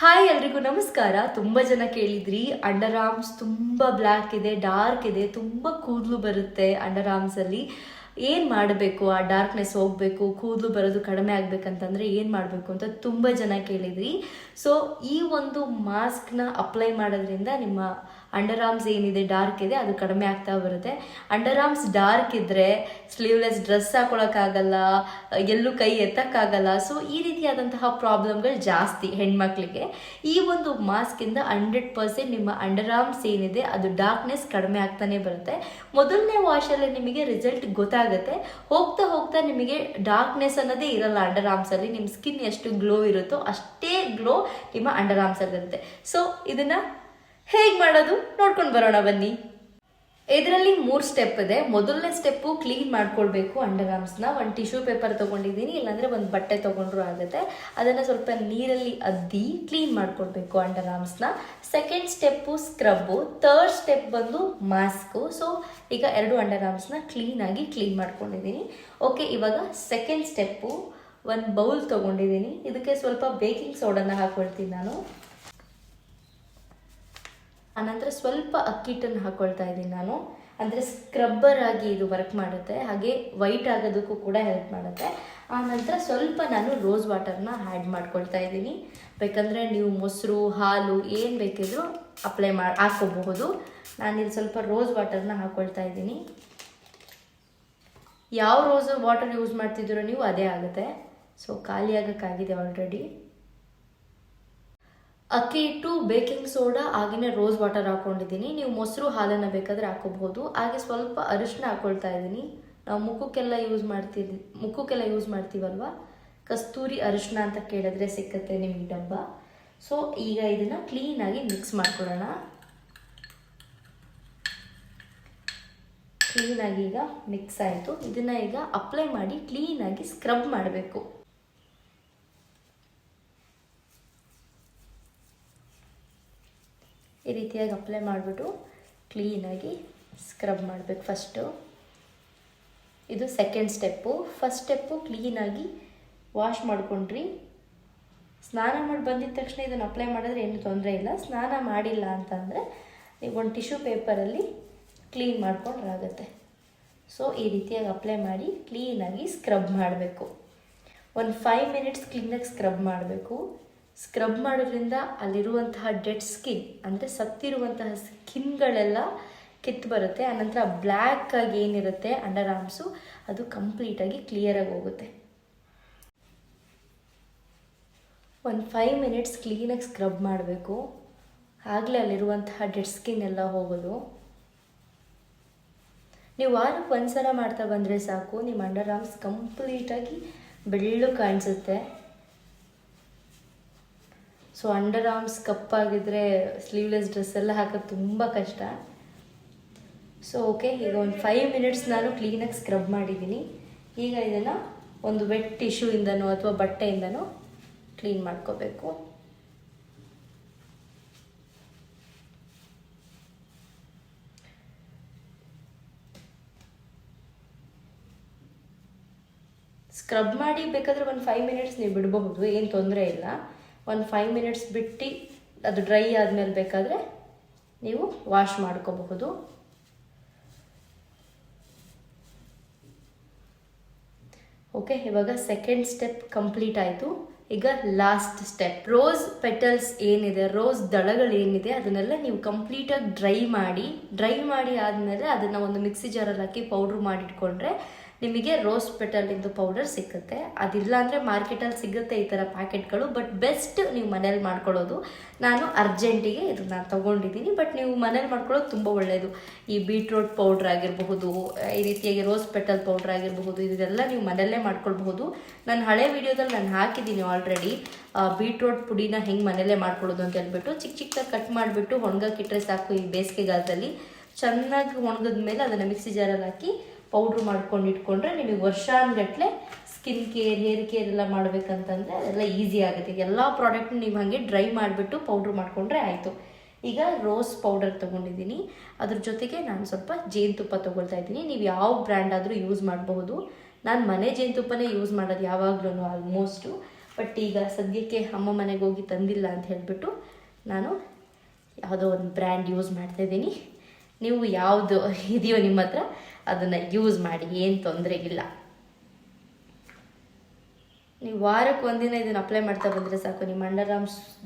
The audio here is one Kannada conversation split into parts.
ಹಾಯ್ ಎಲ್ರಿಗೂ ನಮಸ್ಕಾರ. ತುಂಬ ಜನ ಕೇಳಿದ್ರಿ ಅಂಡರ್ ಆರ್ಮ್ಸ್ ತುಂಬ ಬ್ಲ್ಯಾಕ್ ಇದೆ, ಡಾರ್ಕ್ ಇದೆ, ತುಂಬ ಕೂದಲು ಬರುತ್ತೆ ಅಂಡರ್ ಆರ್ಮ್ಸಲ್ಲಿ ಏನು ಮಾಡಬೇಕು? ಆ ಡಾರ್ಕ್ನೆಸ್ ಹೋಗಬೇಕು, ಕೂದಲು ಬರೋದು ಕಡಿಮೆ ಆಗ್ಬೇಕಂತಂದ್ರೆ ಏನು ಮಾಡಬೇಕು ಅಂತ ತುಂಬ ಜನ ಕೇಳಿದ್ರಿ. ಸೊ ಈ ಒಂದು ಮಾಸ್ಕ್ನ ಅಪ್ಲೈ ಮಾಡೋದ್ರಿಂದ ನಿಮ್ಮ ಅಂಡರ್ ಆರ್ಮ್ಸ್ ಏನಿದೆ ಡಾರ್ಕ್ ಇದೆ, ಅದು ಕಡಿಮೆ ಆಗ್ತಾ ಬರುತ್ತೆ. ಅಂಡರ್ ಆರ್ಮ್ಸ್ ಡಾರ್ಕ್ ಇದ್ರೆ ಸ್ಲೀವ್ಲೆಸ್ ಡ್ರೆಸ್ ಹಾಕೊಳಕ್ಕಾಗಲ್ಲ, ಎಲ್ಲೂ ಕೈ ಎತ್ತಕ್ಕಾಗಲ್ಲ. ಸೊ ಈ ರೀತಿಯಾದಂತಹ ಪ್ರಾಬ್ಲಮ್ಗಳು ಜಾಸ್ತಿ ಹೆಣ್ಮಕ್ಳಿಗೆ. ಈ ಒಂದು ಮಾಸ್ಕಿಂದ ಹಂಡ್ರೆಡ್ ಪರ್ಸೆಂಟ್ ನಿಮ್ಮ ಅಂಡರ್ ಆರ್ಮ್ಸ್ ಏನಿದೆ, ಅದು ಡಾರ್ಕ್ನೆಸ್ ಕಡಿಮೆ ಆಗ್ತಾನೆ ಬರುತ್ತೆ. ಮೊದಲನೇ ವಾಶಲ್ಲಿ ನಿಮಗೆ ರಿಸಲ್ಟ್ ಗೊತ್ತಾಗುತ್ತೆ. ಹೋಗ್ತಾ ಹೋಗ್ತಾ ನಿಮಗೆ ಡಾರ್ಕ್ನೆಸ್ ಅನ್ನೋದೇ ಇರಲ್ಲ ಅಂಡರ್ ಆರ್ಮ್ಸ್ ಅಲ್ಲಿ. ನಿಮ್ಮ ಸ್ಕಿನ್ ಎಷ್ಟು ಗ್ಲೋ ಇರುತ್ತೋ ಅಷ್ಟೇ ಗ್ಲೋ ನಿಮ್ಮ ಅಂಡರ್ ಆರ್ಮ್ಸ್ ಅಲ್ಲಿ ಇರುತ್ತೆ ಸೊ ಇದನ್ನ ಹೇಗೆ ಮಾಡೋದು? ನೋಡ್ಕೊಂಡು ಬರೋಣ, ಬನ್ನಿ. ಇದರಲ್ಲಿ ಮೂರು ಸ್ಟೆಪ್ ಇದೆ. ಮೊದಲನೇ ಸ್ಟೆಪ್ಪು ಕ್ಲೀನ್ ಮಾಡ್ಕೊಳ್ಬೇಕು ಅಂಡರ್ ಆರ್ಮ್ಸ್ನ ಒಂದು ಟಿಶ್ಯೂ ಪೇಪರ್ ತೊಗೊಂಡಿದ್ದೀನಿ. ಇಲ್ಲಾಂದರೆ ಒಂದು ಬಟ್ಟೆ ತೊಗೊಂಡ್ರು ಆಗುತ್ತೆ. ಅದನ್ನು ಸ್ವಲ್ಪ ನೀರಲ್ಲಿ ಅದ್ದಿ ಕ್ಲೀನ್ ಮಾಡ್ಕೊಳ್ಬೇಕು under ಆರ್ಮ್ಸ್ನ second step scrub third step ಬಂದು ಮಾಸ್ಕು ಸೊ ಈಗ ಎರಡು ಅಂಡರ್ ಆರ್ಮ್ಸ್ನ ಕ್ಲೀನಾಗಿ ಕ್ಲೀನ್ ಮಾಡ್ಕೊಂಡಿದ್ದೀನಿ. ಓಕೆ ಇವಾಗ ಸೆಕೆಂಡ್ ಸ್ಟೆಪ್ಪು ಒಂದು ಬೌಲ್ ತೊಗೊಂಡಿದ್ದೀನಿ. ಇದಕ್ಕೆ ಸ್ವಲ್ಪ ಬೇಕಿಂಗ್ ಸೋಡನ್ನು ಹಾಕ್ಕೊಳ್ತೀನಿ ನಾನು. ಆನಂತರ ಸ್ವಲ್ಪ ಅಕ್ಕಿ ಹಿಟ್ಟನ್ನು ಹಾಕೊಳ್ತಾ ಇದ್ದೀನಿ ನಾನು. ಅಂದರೆ ಸ್ಕ್ರಬ್ಬರ್ ಆಗಿ ಇದು ವರ್ಕ್ ಮಾಡುತ್ತೆ. ಹಾಗೆ ವೈಟ್ ಆಗೋದಕ್ಕೂ ಕೂಡ ಹೆಲ್ಪ್ ಮಾಡುತ್ತೆ. ಆನಂತರ ಸ್ವಲ್ಪ ನಾನು ರೋಸ್ ವಾಟರ್ನ ಆ್ಯಡ್ ಮಾಡ್ಕೊಳ್ತಾ ಇದ್ದೀನಿ. ಬೇಕಂದರೆ ನೀವು ಮೊಸರು, ಹಾಲು ಏನು ಬೇಕಿದ್ರೂ ಅಪ್ಲೈ ಮಾಡಿ ಹಾಕ್ಕೋಬಹುದು ನಾನಿಲ್ಲಿ ಸ್ವಲ್ಪ ರೋಸ್ ವಾಟರ್ನ ಹಾಕ್ಕೊಳ್ತಾ ಇದ್ದೀನಿ. ಯಾವ ರೋಸ್ ವಾಟರ್ ಯೂಸ್ ಮಾಡ್ತಿದ್ದೀರೋ ನೀವು ಅದೇ ಆಗುತ್ತೆ. ಸೊ ಖಾಲಿ ಆಗೋಕ್ಕಾಗಿದೆ ಆಲ್ರೆಡಿ ಅಕ್ಕಿ ಹಿಟ್ಟು, ಬೇಕಿಂಗ್ ಸೋಡಾ ಹಾಗೆಯೇ ರೋಸ್ ವಾಟರ್ ಹಾಕೊಂಡಿದ್ದೀನಿ. ನೀವು ಮೊಸರು, ಹಾಲನ್ನು ಬೇಕಾದರೆ ಹಾಕೋಬಹುದು. ಹಾಗೆ ಸ್ವಲ್ಪ ಅರಿಶಿನ ಹಾಕೊಳ್ತಾ ಇದ್ದೀನಿ. ನಾವು ಮುಖಕ್ಕೆಲ್ಲ ಯೂಸ್ ಮಾಡ್ತೀವಿ ಮುಖಕ್ಕೆಲ್ಲ ಯೂಸ್ ಮಾಡ್ತೀವಲ್ವ? ಕಸ್ತೂರಿ ಅರಿಶಿನ ಅಂತ ಕೇಳಿದ್ರೆ ಸಿಕ್ಕತ್ತೆ ನಿಮಗೆ ಡಬ್ಬ. ಸೊ ಈಗ ಇದನ್ನು ಕ್ಲೀನಾಗಿ ಮಿಕ್ಸ್ ಮಾಡ್ಕೊಳ್ಳೋಣ. ಕ್ಲೀನಾಗಿ ಈಗ ಮಿಕ್ಸ್ ಆಯಿತು. ಇದನ್ನು ಈಗ ಅಪ್ಲೈ ಮಾಡಿ ಕ್ಲೀನಾಗಿ ಸ್ಕ್ರಬ್ ಮಾಡಬೇಕು. ಈ ರೀತಿಯಾಗಿ ಅಪ್ಲೈ ಮಾಡಿಬಿಟ್ಟು ಕ್ಲೀನಾಗಿ ಸ್ಕ್ರಬ್ ಮಾಡಬೇಕು ಫಸ್ಟು ಇದು ಸೆಕೆಂಡ್ ಸ್ಟೆಪ್ಪು ಫಸ್ಟ್ ಸ್ಟೆಪ್ಪು ಕ್ಲೀನಾಗಿ ವಾಶ್ ಮಾಡ್ಕೊಂಡ್ರಿ. ಸ್ನಾನ ಮಾಡಿ ಬಂದಿದ ತಕ್ಷಣ ಇದನ್ನು ಅಪ್ಲೈ ಮಾಡಿದ್ರೆ ಏನು ತೊಂದರೆ ಇಲ್ಲ. ಸ್ನಾನ ಮಾಡಿಲ್ಲ ಅಂತಂದರೆ ನೀವು ಒಂದು ಟಿಶ್ಯೂ ಪೇಪರಲ್ಲಿ ಕ್ಲೀನ್ ಮಾಡ್ಕೊಂಡ್ರಾಗತ್ತೆ ಸೊ ಈ ರೀತಿಯಾಗಿ ಅಪ್ಲೈ ಮಾಡಿ ಕ್ಲೀನಾಗಿ ಸ್ಕ್ರಬ್ ಮಾಡಬೇಕು. ಒಂದು ಫೈವ್ ಮಿನಿಟ್ಸ್ ಕ್ಲೀನಾಗಿ ಸ್ಕ್ರಬ್ ಮಾಡಬೇಕು. ಸ್ಕ್ರಬ್ ಮಾಡೋದ್ರಿಂದ ಅಲ್ಲಿರುವಂತಹ ಡೆಡ್ ಸ್ಕಿನ್ ಅಂದರೆ ಸತ್ತಿರುವಂತಹ ಸ್ಕಿನ್ಗಳೆಲ್ಲ ಕಿತ್ತು ಬರುತ್ತೆ. ಆನಂತರ ಬ್ಲ್ಯಾಕ್ ಆಗಿ ಏನಿರುತ್ತೆ ಅಂಡರ್ ಆರ್ಮ್ಸು ಅದು ಕಂಪ್ಲೀಟಾಗಿ ಕ್ಲಿಯರಾಗಿ ಹೋಗುತ್ತೆ. ಒಂದು ಫೈವ್ ಮಿನಿಟ್ಸ್ ಕ್ಲೀನಾಗಿ ಸ್ಕ್ರಬ್ ಮಾಡಬೇಕು. ಆಗಲೇ ಅಲ್ಲಿರುವಂತಹ ಡೆಡ್ ಸ್ಕಿನ್ ಎಲ್ಲ ಹೋಗೋದು. ನೀವು ವಾರಕ್ಕೆ ಒಂದು ಸಲ ಮಾಡ್ತಾ ಬಂದರೆ ಸಾಕು. ನಿಮ್ಮ ಅಂಡರ್ ಆರ್ಮ್ಸ್ ಕಂಪ್ಲೀಟಾಗಿ ಬೆಳ್ಳು ಕಾಣಿಸುತ್ತೆ. ಸೊ ಅಂಡರ್ ಆರ್ಮ್ಸ್ ಕಪ್ಪಾಗಿದ್ರೆ ಸ್ಲೀವ್ಲೆಸ್ ಡ್ರೆಸ್ ಎಲ್ಲ ಹಾಕೋದು ತುಂಬ ಕಷ್ಟ. ಸೊ ಓಕೆ ಈಗ ಒಂದು ಫೈವ್ ಮಿನಿಟ್ಸ್ ನಾನು ಕ್ಲೀನಾಗಿ ಸ್ಕ್ರಬ್ ಮಾಡಿದ್ದೀನಿ ಈಗ ಇದನ್ನು ಒಂದು ವೆಟ್ ಟಿಶ್ಯೂಯಿಂದನೋ ಅಥವಾ ಬಟ್ಟೆಯಿಂದನೋ ಕ್ಲೀನ್ ಮಾಡ್ಕೋಬೇಕು. ಸ್ಕ್ರಬ್ ಮಾಡಿ ಬೇಕಾದರೆ ಒಂದು ಫೈವ್ ಮಿನಿಟ್ಸ್ ನೀವು ಬಿಡಬಹುದು, ಏನು ತೊಂದರೆ ಇಲ್ಲ. ಒಂದು ಫೈವ್ ಮಿನಿಟ್ಸ್ ಬಿಟ್ಟು ಅದು ಡ್ರೈ ಆದಮೇಲೆ ಬೇಕಾದರೆ ನೀವು ವಾಶ್ ಮಾಡ್ಕೋಬಹುದು. ಓಕೆ ಇವಾಗ ಸೆಕೆಂಡ್ ಸ್ಟೆಪ್ ಕಂಪ್ಲೀಟ್ ಆಯಿತು. ಈಗ ಲಾಸ್ಟ್ ಸ್ಟೆಪ್ ರೋಸ್ ಪೆಟಲ್ಸ್ ಏನಿದೆ ರೋಸ್ ದಳಗಳೇನಿದೆ ಅದನ್ನೆಲ್ಲ ನೀವು ಕಂಪ್ಲೀಟಾಗಿ ಡ್ರೈ ಮಾಡಿ ಡ್ರೈ ಮಾಡಿ ಆದಮೇಲೆ ಅದನ್ನು ಒಂದು ಮಿಕ್ಸಿ ಜಾರಲ್ಲಿ ಹಾಕಿ ಪೌಡ್ರ್ ಮಾಡಿಟ್ಕೊಂಡ್ರೆ ನಿಮಗೆ ರೋಸ್ ಪೆಟಲಿಂದು ಪೌಡರ್ ಸಿಗುತ್ತೆ ಅದಿಲ್ಲ ಅಂದರೆ ಮಾರ್ಕೆಟಲ್ಲಿ ಸಿಗುತ್ತೆ ಈ ಥರ ಪ್ಯಾಕೆಟ್ಗಳು ಬಟ್ ಬೆಸ್ಟ್ ನೀವು ಮನೇಲಿ ಮಾಡ್ಕೊಳ್ಳೋದು. ನಾನು ಅರ್ಜೆಂಟಿಗೆ ಇದನ್ನು ತೊಗೊಂಡಿದ್ದೀನಿ ಬಟ್ ನೀವು ಮನೇಲಿ ಮಾಡ್ಕೊಳ್ಳೋದು ತುಂಬ ಒಳ್ಳೆಯದು ಈ ಬೀಟ್ರೋಟ್ ಪೌಡ್ರ್ ಆಗಿರಬಹುದು, ಈ ರೀತಿಯಾಗಿ ರೋಸ್ ಪೆಟಲ್ ಪೌಡ್ರ್ ಆಗಿರಬಹುದು, ಇದೆಲ್ಲ ನೀವು ಮನೆಯಲ್ಲೇ ಮಾಡ್ಕೊಳ್ಬಹುದು. ನಾನು ಹಳೆ ವಿಡಿಯೋದಲ್ಲಿ ನಾನು ಹಾಕಿದ್ದೀನಿ ಆಲ್ರೆಡಿ ಬೀಟ್ರೋಟ್ ಪುಡಿನ ಹೆಂಗೆ ಮನೆಯಲ್ಲೇ ಮಾಡ್ಕೊಳ್ಳೋದು ಅಂತ ಹೇಳ್ಬಿಟ್ಟು ಚಿಕ್ಕ ಚಿಕ್ಕದಾಗಿ ಕಟ್ ಮಾಡಿಬಿಟ್ಟು ಒಣಗಕ್ಕಿಟ್ರೆ ಸಾಕು ಈ ಬೇಸಿಗೆಗಾಲದಲ್ಲಿ. ಚೆನ್ನಾಗಿ ಒಣಗಿದ ಮೇಲೆ ಅದನ್ನು ಮಿಕ್ಸಿ ಜಾರಲ್ಲಿ ಹಾಕಿ ಪೌಡ್ರ್ ಮಾಡ್ಕೊಂಡು ಇಟ್ಕೊಂಡ್ರೆ ನಿಮಗೆ ವರ್ಷಾನ್ಗಟ್ಟಲೆ ಸ್ಕಿನ್ ಕೇರ್, ಹೇರ್ ಕೇರ್ ಎಲ್ಲ ಮಾಡ್ಬೇಕಂತಂದರೆ ಅದೆಲ್ಲ ಈಸಿ ಆಗುತ್ತೆ. ಎಲ್ಲ ಪ್ರಾಡಕ್ಟ್ ನೀವು ಹಾಗೆ ಡ್ರೈ ಮಾಡಿಬಿಟ್ಟು ಪೌಡ್ರ್ ಮಾಡಿಕೊಂಡ್ರೆ ಆಯಿತು. ಈಗ ರೋಸ್ ಪೌಡರ್ ತೊಗೊಂಡಿದ್ದೀನಿ. ಅದ್ರ ಜೊತೆಗೆ ನಾನು ಸ್ವಲ್ಪ ಜೇನುತುಪ್ಪ ತೊಗೊಳ್ತಾ ಇದ್ದೀನಿ. ನೀವು ಯಾವ ಬ್ರ್ಯಾಂಡ್ ಆದರೂ ಯೂಸ್ ಮಾಡಬಹುದು ನಾನು ಮನೆ ಜೇನುತುಪ್ಪನೇ ಯೂಸ್ ಮಾಡೋದು ಯಾವಾಗಲೂ ಆಲ್ಮೋಸ್ಟು ಬಟ್ ಈಗ ಸದ್ಯಕ್ಕೆ ಅಮ್ಮ ಮನೆಗೆ ಹೋಗಿ ತಂದಿಲ್ಲ ಅಂತ ಹೇಳಿಬಿಟ್ಟು ನಾನು ಯಾವುದೋ ಒಂದು ಬ್ರ್ಯಾಂಡ್ ಯೂಸ್ ಮಾಡ್ತಾ ಇದ್ದೀನಿ. ನೀವು ಯಾವುದು ಇದೆಯೋ ನಿಮ್ಮ ಹತ್ರ ಅದನ್ನು ಯೂಸ್ ಮಾಡಿ, ಏನು ತೊಂದರೆ ಇಲ್ಲ. ನೀವು ವಾರಕ್ಕೆ ಒಂದಿನ ಇದನ್ನು ಅಪ್ಲೈ ಮಾಡ್ತಾ ಬಂದರೆ ಸಾಕು. ನಿಮ್ಮ ಅಂಡರ್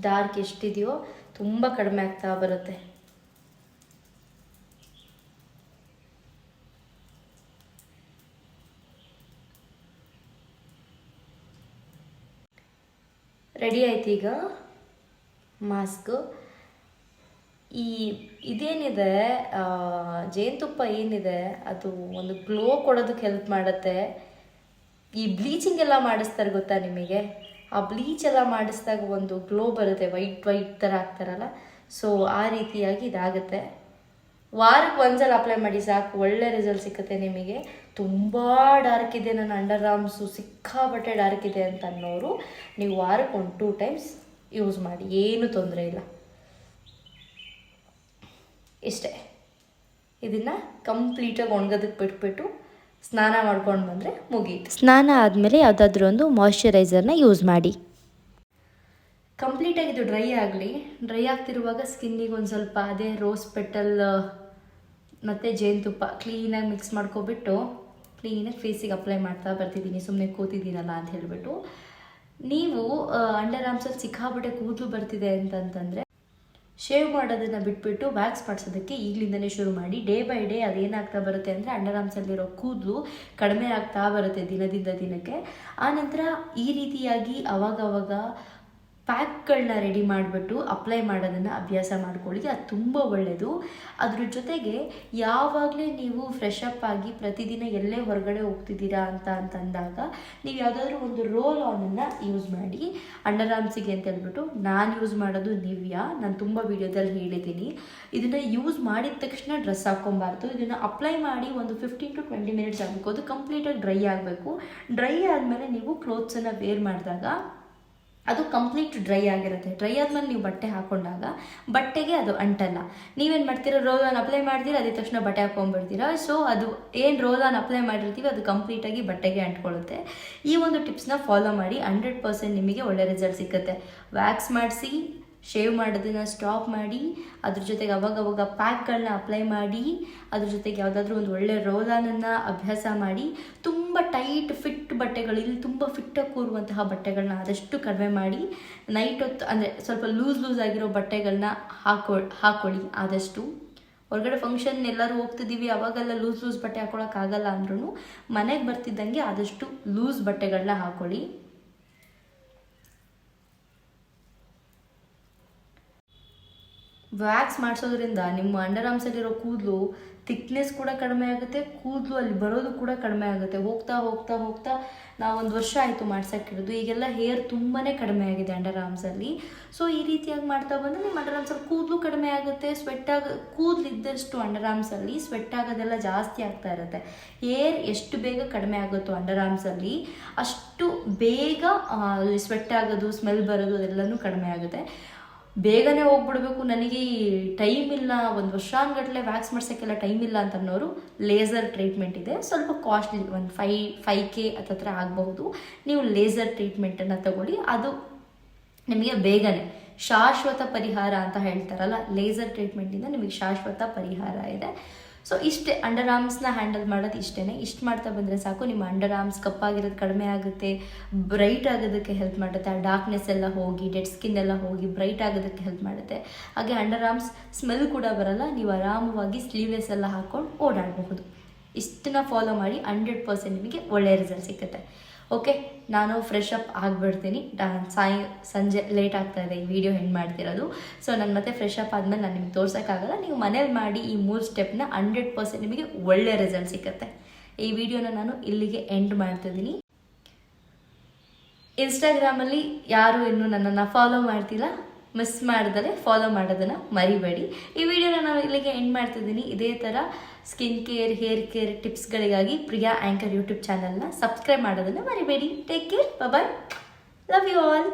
ಡಾರ್ಕ್ ಎಷ್ಟಿದೆಯೋ ತುಂಬ ಕಡಿಮೆ ಆಗ್ತಾ ಬರುತ್ತೆ. ರೆಡಿ ಆಯ್ತು ಈಗ? ಮಾಸ್ಕ್ ಈ ಇದೇನಿದೆ ಜೇನುತುಪ್ಪ ಏನಿದೆ, ಅದು ಒಂದು ಗ್ಲೋ ಕೊಡೋದಕ್ಕೆ ಹೆಲ್ಪ್ ಮಾಡುತ್ತೆ. ಈ ಬ್ಲೀಚಿಂಗ್ ಎಲ್ಲ ಮಾಡಿಸ್ತಾರೆ ಗೊತ್ತಾ ನಿಮಗೆ? ಆ ಬ್ಲೀಚ್ ಎಲ್ಲ ಮಾಡಿಸಿದಾಗ ಒಂದು ಗ್ಲೋ ಬರುತ್ತೆ ವೈಟ್ ವೈಟ್ ಥರ ಆಗ್ತಾರಲ್ಲ? ಸೊ ಆ ರೀತಿಯಾಗಿ ಇದಾಗುತ್ತೆ. ವಾರಕ್ಕೆ ಒಂದ್ಸಲ ಅಪ್ಲೈ ಮಾಡಿ ಸಾಕು, ಒಳ್ಳೆ ರಿಸಲ್ಟ್ ಸಿಕ್ಕುತ್ತೆ ನಿಮಗೆ. ತುಂಬ ಡಾರ್ಕ್ ಇದೆ ನನ್ನ ಅಂಡರ್ ಆರ್ಮ್ಸು ಸಿಕ್ಕಾಪಟ್ಟೆ ಡಾರ್ಕ್ ಇದೆ ಅಂತ ಅನ್ನೋರು, ನೀವು ವಾರಕ್ಕೆ ಒಂದು ಟೂ ಟೈಮ್ಸ್ ಯೂಸ್ ಮಾಡಿ, ಏನು ತೊಂದರೆ ಇಲ್ಲ. ಇಷ್ಟೇ. ಇದನ್ನು ಕಂಪ್ಲೀಟಾಗಿ ಒಣಗೋದಕ್ಕೆ ಬಿಟ್ಬಿಟ್ಟು ಸ್ನಾನ ಮಾಡ್ಕೊಂಡು ಬಂದರೆ ಮುಗೀತು. ಸ್ನಾನ ಆದಮೇಲೆ ಯಾವುದಾದ್ರೂ ಒಂದು ಮಾಯ್ಶ್ಚರೈಸರ್ನ ಯೂಸ್ ಮಾಡಿ. ಕಂಪ್ಲೀಟಾಗಿ ಇದು ಡ್ರೈ ಆಗಲಿ ಡ್ರೈ ಆಗ್ತಿರುವಾಗ ಸ್ಕಿನ್ನಿಗೆ ಒಂದು ಸ್ವಲ್ಪ ಅದೇ ರೋಸ್ ಪೆಟಲ್ ಮತ್ತು ಜೇನುತುಪ್ಪ ಕ್ಲೀನಾಗಿ ಮಿಕ್ಸ್ ಮಾಡ್ಕೊಬಿಟ್ಟು ಕ್ಲೀನಾಗಿ ಫೇಸಿಗೆ ಅಪ್ಲೈ ಮಾಡ್ತಾ ಬರ್ತಿದ್ದೀನಿ ಸುಮ್ಮನೆ ಕೂತಿದ್ದೀನಲ್ಲ ಅಂತ ಹೇಳಿಬಿಟ್ಟು. ನೀವು ಅಂಡರ್ ಆರ್ಮ್ಸಲ್ಲಿ ಸಿಕ್ಕಾಬಿಟ್ಟೆ ಕೂದಲು ಬರ್ತಿದೆ ಅಂತಂತಂದರೆ ಶೇವ್ ಮಾಡೋದನ್ನು ಬಿಟ್ಬಿಟ್ಟು ವ್ಯಾಕ್ಸ್ ಮಾಡಿಸೋದಕ್ಕೆ ಈಗಲಿಂದನೇ ಶುರು ಮಾಡಿ ಡೇ ಬೈ ಡೇ ಅದೇನಾಗ್ತಾ ಬರುತ್ತೆ ಅಂದರೆ ಅಂಡರ್ ಆರ್ಮ್ಸಲ್ಲಿರೋ ಕೂದಲು ಕಡಿಮೆ ಆಗ್ತಾ ಬರುತ್ತೆ ದಿನದಿಂದ ದಿನಕ್ಕೆ. ಆನಂತರ ಈ ರೀತಿಯಾಗಿ ಅವಾಗವಾಗ ಪ್ಯಾಕ್ಗಳನ್ನ ರೆಡಿ ಮಾಡಿಬಿಟ್ಟು ಅಪ್ಲೈ ಮಾಡೋದನ್ನು ಅಭ್ಯಾಸ ಮಾಡ್ಕೊಳ್ಳಿ ಅದು ತುಂಬ ಒಳ್ಳೆಯದು ಅದ್ರ ಜೊತೆಗೆ ಯಾವಾಗಲೇ ನೀವು ಫ್ರೆಶ್ ಆಗಿ ಪ್ರತಿದಿನ ಎಲ್ಲೇ ಹೊರಗಡೆ ಹೋಗ್ತಿದ್ದೀರಾ ಅಂತ ಅಂತಂದಾಗ ನೀವು ಯಾವುದಾದ್ರೂ ಒಂದು ರೋಲ್ ಆನನ್ನು ಯೂಸ್ ಮಾಡಿ. ಅಂಡರ್ ಆರ್ಮ್ಸಿಗೆ ಅಂತ ಹೇಳ್ಬಿಟ್ಟು ನಾನು ಯೂಸ್ ಮಾಡೋದು ನಿವ್ಯಾ. ನಾನು ತುಂಬ ವಿಡಿಯೋದಲ್ಲಿ ಹೇಳಿದ್ದೀನಿ. ಇದನ್ನು ಯೂಸ್ ಮಾಡಿದ ತಕ್ಷಣ ಡ್ರೆಸ್ ಹಾಕ್ಕೊಬಾರ್ದು. ಇದನ್ನು ಅಪ್ಲೈ ಮಾಡಿ ಒಂದು ಫಿಫ್ಟೀನ್ ಟು ಟ್ವೆಂಟಿ ಮಿನಿಟ್ಸ್ ಆಗಬೇಕು. ಅದು ಕಂಪ್ಲೀಟಾಗಿ ಡ್ರೈ ಆಗಬೇಕು. ಡ್ರೈ ಆದಮೇಲೆ ನೀವು ಕ್ಲೋತ್ಸನ್ನು ವೇರ್ ಮಾಡಿದಾಗ ಅದು ಕಂಪ್ಲೀಟ್ ಡ್ರೈ ಆಗಿರುತ್ತೆ. ಡ್ರೈ ಆದ್ಮೇಲೆ ನೀವು ಬಟ್ಟೆ ಹಾಕೊಂಡಾಗ ಬಟ್ಟೆಗೆ ಅದು ಅಂಟಲ್ಲ. ನೀವೇನು ಮಾಡ್ತೀರಾ ರೋಲ್ ಆನ್ ಅಪ್ಲೈ ಮಾಡ್ತೀರಾ, ಅದೇ ತಕ್ಷಣ ಬಟ್ಟೆ ಹಾಕೊಂಡ್ಬಿಡ್ತೀರಾ. ಸೊ ಅದು ಏನು ರೋಲ್ ಆನ್ ಅಪ್ಲೈ ಮಾಡಿರ್ತೀವಿ, ಅದು ಕಂಪ್ಲೀಟಾಗಿ ಬಟ್ಟೆಗೆ ಅಂಟ್ಕೊಳ್ಳುತ್ತೆ. ಈ ಒಂದು ಟಿಪ್ಸ್ನ ಫಾಲೋ ಮಾಡಿ ಹಂಡ್ರೆಡ್ ಪರ್ಸೆಂಟ್ ನಿಮಗೆ ಒಳ್ಳೆ ರಿಸಲ್ಟ್ ಸಿಗುತ್ತೆ. ವ್ಯಾಕ್ಸ್ ಮಾಡಿಸಿ ಶೇವ್ ಮಾಡೋದನ್ನು ಸ್ಟಾಪ್ ಮಾಡಿ, ಅದ್ರ ಜೊತೆಗೆ ಅವಾಗವಾಗ ಪ್ಯಾಕ್ಗಳನ್ನ ಅಪ್ಲೈ ಮಾಡಿ, ಅದ್ರ ಜೊತೆಗೆ ಯಾವುದಾದ್ರೂ ಒಂದು ಒಳ್ಳೆ ರೋಲಾನನ್ನು ಅಭ್ಯಾಸ ಮಾಡಿ, ತುಂಬ ಟೈಟ್ ಫಿಟ್ ಬಟ್ಟೆಗಳು, ಇಲ್ಲಿ ತುಂಬ ಫಿಟ್ಟಾಗಿ ಕೂರುವಂತಹ ಬಟ್ಟೆಗಳನ್ನ ಆದಷ್ಟು ಕಡಿಮೆ ಮಾಡಿ ನೈಟ್ ಹೊತ್ತು ಅಂದರೆ ಸ್ವಲ್ಪ ಲೂಸ್ ಲೂಸ್ ಆಗಿರೋ ಬಟ್ಟೆಗಳನ್ನ ಹಾಕೊ, ಹಾಕೊಳ್ಳಿ ಆದಷ್ಟು. ಹೊರಗಡೆ ಫಂಕ್ಷನ್ ಎಲ್ಲರೂ ಹೋಗ್ತಿದ್ದೀವಿ, ಅವಾಗೆಲ್ಲ ಲೂಸ್ ಲೂಸ್ ಬಟ್ಟೆ ಹಾಕೊಳಕ್ಕಾಗಲ್ಲ ಅಂದ್ರೂ ಮನೆಗೆ ಬರ್ತಿದ್ದಂಗೆ ಆದಷ್ಟು ಲೂಸ್ ಬಟ್ಟೆಗಳನ್ನ ಹಾಕೊಳ್ಳಿ. ವ್ಯಾಕ್ಸ್ ಮಾಡಿಸೋದ್ರಿಂದ ನಿಮ್ಮ ಅಂಡರ್ ಆರ್ಮ್ಸಲ್ಲಿರೋ ಕೂದಲು ಥಿಕ್ನೆಸ್ ಕೂಡ ಕಡಿಮೆ ಆಗುತ್ತೆ, ಕೂದಲು ಅಲ್ಲಿ ಬರೋದು ಕೂಡ ಕಡಿಮೆ ಆಗುತ್ತೆ. ಹೋಗ್ತಾ ಹೋಗ್ತಾ ಹೋಗ್ತಾ ನಾವು ಒಂದು ವರ್ಷ ಆಯಿತು ಮಾಡ್ಸೋಕ್ಕಿರೋದು ಈಗೆಲ್ಲ ಹೇರ್ ತುಂಬಾ ಕಡಿಮೆ ಆಗಿದೆ ಅಂಡರ್ ಆರ್ಮ್ಸಲ್ಲಿ ಸೊ ಈ ರೀತಿಯಾಗಿ ಮಾಡ್ತಾ ಬಂದರೆ ನಿಮ್ಮ ಅಂಡರ್ ಆರ್ಮ್ಸಲ್ಲಿ ಕೂದಲು ಕಡಿಮೆ ಆಗುತ್ತೆ. ಸ್ವೆಟ್ ಆಗ, ಕೂದಲು ಇದ್ದಷ್ಟು ಅಂಡರ್ ಆರ್ಮ್ಸಲ್ಲಿ ಸ್ವೆಟ್ ಆಗೋದೆಲ್ಲ ಜಾಸ್ತಿ ಆಗ್ತಾ ಇರುತ್ತೆ. ಹೇರ್ ಎಷ್ಟು ಬೇಗ ಕಡಿಮೆ ಆಗುತ್ತೋ ಅಂಡರ್ ಆರ್ಮ್ಸಲ್ಲಿ ಅಷ್ಟು ಬೇಗ ಸ್ವೆಟ್ ಆಗೋದು ಸ್ಮೆಲ್ ಬರೋದು ಅದೆಲ್ಲನೂ ಕಡಿಮೆ ಆಗುತ್ತೆ. ಬೇಗನೆ ಹೋಗ್ಬಿಡ್ಬೇಕು, ನನಗೆ ಟೈಮ್ ಇಲ್ಲ, ಒಂದು ವರ್ಷಾನ್ಗಟ್ಲೆ ವ್ಯಾಕ್ಸ್ ಮಾಡ್ಸೋಕ್ಕೆಲ್ಲ ಟೈಮ್ ಇಲ್ಲ ಅಂತ ಅನ್ನೋರು ಲೇಸರ್ ಟ್ರೀಟ್ಮೆಂಟ್ ಇದೆ. ಸ್ವಲ್ಪ ಕಾಸ್ಟ್ಲಿ, ಒಂದು ಫೈ ಫೈ ಕೆ ಹತ್ರ ಆಗಬಹುದು. ನೀವು ಲೇಸರ್ ಟ್ರೀಟ್ಮೆಂಟನ್ನು ತಗೊಳ್ಳಿ. ಅದು ನಿಮಗೆ ಬೇಗನೆ ಶಾಶ್ವತ ಪರಿಹಾರ ಅಂತ ಹೇಳ್ತಾರಲ್ಲ, ಲೇಸರ್ ಟ್ರೀಟ್ಮೆಂಟಿಂದ ನಿಮಗೆ ಶಾಶ್ವತ ಪರಿಹಾರ ಇದೆ. ಸೊ ಇಷ್ಟೇ ಅಂಡರ್ ಆರ್ಮ್ಸ್ನ ಹ್ಯಾಂಡಲ್ ಮಾಡೋದು ಇಷ್ಟೇ ಇಷ್ಟು ಮಾಡ್ತಾ ಬಂದರೆ ಸಾಕು. ನಿಮ್ಮ ಅಂಡರ್ ಆರ್ಮ್ಸ್ ಕಪ್ಪಾಗಿರೋದು ಕಡಿಮೆ ಆಗುತ್ತೆ. ಬ್ರೈಟ್ ಆಗೋದಕ್ಕೆ ಹೆಲ್ಪ್ ಮಾಡುತ್ತೆ. ಆ ಡಾರ್ಕ್ನೆಸ್ ಎಲ್ಲ ಹೋಗಿ ಡೆಡ್ ಸ್ಕಿನ್ ಎಲ್ಲ ಹೋಗಿ ಬ್ರೈಟ್ ಆಗೋದಕ್ಕೆ ಹೆಲ್ಪ್ ಮಾಡುತ್ತೆ. ಹಾಗೆ ಅಂಡರ್ ಆರ್ಮ್ಸ್ ಸ್ಮೆಲ್ ಕೂಡ ಬರಲ್ಲ. ನೀವು ಆರಾಮವಾಗಿ ಸ್ಲೀವ್ಲೆಸ್ ಎಲ್ಲ ಹಾಕ್ಕೊಂಡು ಓಡಾಡಬಹುದು. ಇಷ್ಟನ್ನ ಫಾಲೋ ಮಾಡಿ ಹಂಡ್ರೆಡ್ ಪರ್ಸೆಂಟ್ ನಿಮಗೆ ಒಳ್ಳೆಯ ರಿಸಲ್ಟ್ ಸಿಗುತ್ತೆ. ಓಕೆ ನಾನು ಫ್ರೆಶ್ ಅಪ್ ಆಗಿಬಿಡ್ತೀನಿ. ಸಾಯಿ, ಸಂಜೆ ಲೇಟ್ ಆಗ್ತಾ ಇದೆ ಈ ವಿಡಿಯೋ ಹೆಂಗೆ ಮಾಡ್ತಿರೋದು. ಸೊ ನಾನು ಮತ್ತೆ ಫ್ರೆಶ್ ಅಪ್ ಆದಮೇಲೆ ನಾನು ನಿಮ್ಗೆ ತೋರ್ಸೋಕ್ಕಾಗಲ್ಲ. ನೀವು ಮನೇಲಿ ಮಾಡಿ ಈ ಮೂರು ಸ್ಟೆಪ್ನ ಹಂಡ್ರೆಡ್ ಪರ್ಸೆಂಟ್ ನಿಮಗೆ ಒಳ್ಳೆ ರಿಸಲ್ಟ್ ಸಿಗುತ್ತೆ ಈ ವಿಡಿಯೋನ ನಾನು ಇಲ್ಲಿಗೆ ಎಂಡ್ ಮಾಡ್ತಿದ್ದೀನಿ ಇನ್ಸ್ಟಾಗ್ರಾಮಲ್ಲಿ ಯಾರು ಇನ್ನೂ ನನ್ನನ್ನು ಫಾಲೋ ಮಾಡ್ತಿಲ್ಲ. ಮಿಸ್ ಮಾಡಿದರೆ ಫಾಲೋ ಮಾಡೋದನ್ನು ಮರಿಬೇಡಿ. ಈ ವಿಡಿಯೋನ ನಾನು ಇಲ್ಲಿಗೆ ಎಂಡ್ ಮಾಡ್ತಿದ್ದೀನಿ. ಇದೇ ಥರ ಸ್ಕಿನ್ ಕೇರ್ ಹೇರ್ ಕೇರ್ ಟಿಪ್ಸ್ಗಳಿಗಾಗಿ ಪ್ರಿಯಾ ಆ್ಯಂಕರ್ ಯೂಟ್ಯೂಬ್ ಚಾನಲ್ನ ಸಬ್ಸ್ಕ್ರೈಬ್ ಮಾಡೋದನ್ನು ಮರಿಬೇಡಿ. Take care bye love you all